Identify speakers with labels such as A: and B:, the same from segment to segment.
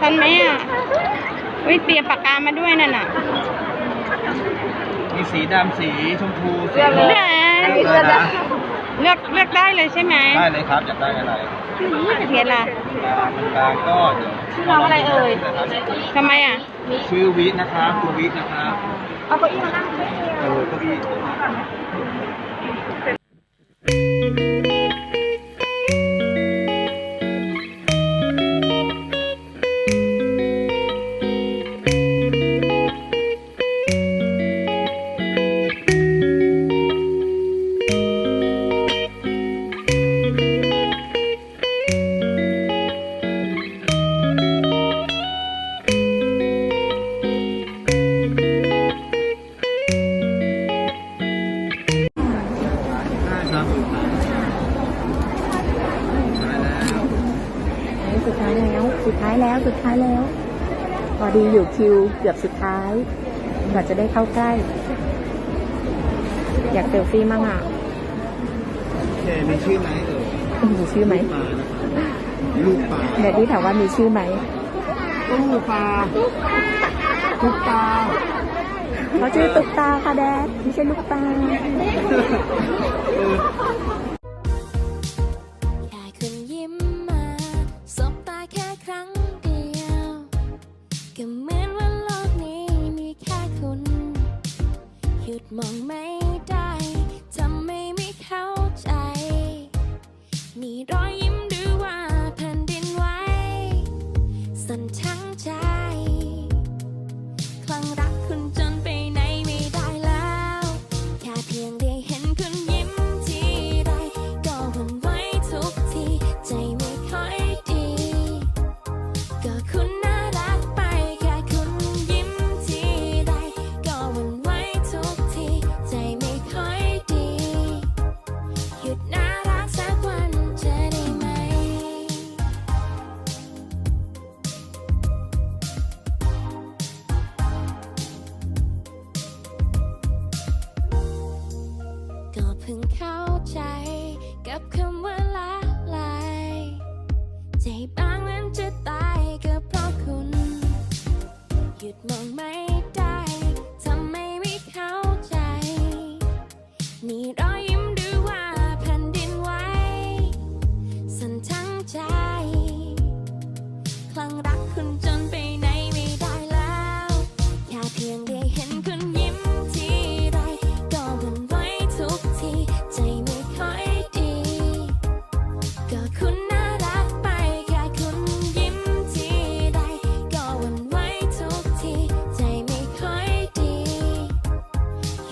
A: ทันไหมอะวิเตรียมปากกามาด้วยนั่นน่ะ
B: มีสีดำสีชมพูสี
A: เลือก
B: เลือกเลยนะ
A: เลือกเลือกได้เลยใช่ไหม
B: ได้เลยครับอยากได้อะไร
A: เทียนล่ะ
B: มันกลางก็เดี๋ยว
A: ชื่อน้องอะไรเอ่ยทำไมอะ
B: ชื่อวินะครับคุณวินะครับ
A: เอาเก้าอี้มานั่ง
B: เออเก็อีา
C: ยแล้ว สุดท้ายแล้วสุดท้ายแล้ว พอดีอยู่คิวเกือบสุดท้ายก่อนจะได้เข้าใกล้ อยากเซลฟี่มั่งอะ
B: โอเคมีชื่อไหมเออ
C: มีชื่อไหม
B: ปลานะครับลูกปลา
C: เดี๋ยวที่ถามว่ามีชื่อไหม
B: ตู้ปลาลูกปลา
C: เขาชื่อตุ๊กตาค่ะแดดไม่ใช่ลูกตา
D: ก็เหมือนว่าโลกนี้มีแค่คุณ หยุดมองไม่ได้ ก็เพิ่งเข้าใจ กับคำว่าละลายใจบางนั้นจะตายก็เพราะคุณ หยุดมองไม่ได้ทำไมไม่เข้าใจ นี่รอยยิ้มหรือว่าแผ่นดินไหวสั่นทั้งใจ คลั่งรักคุณ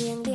D: Bien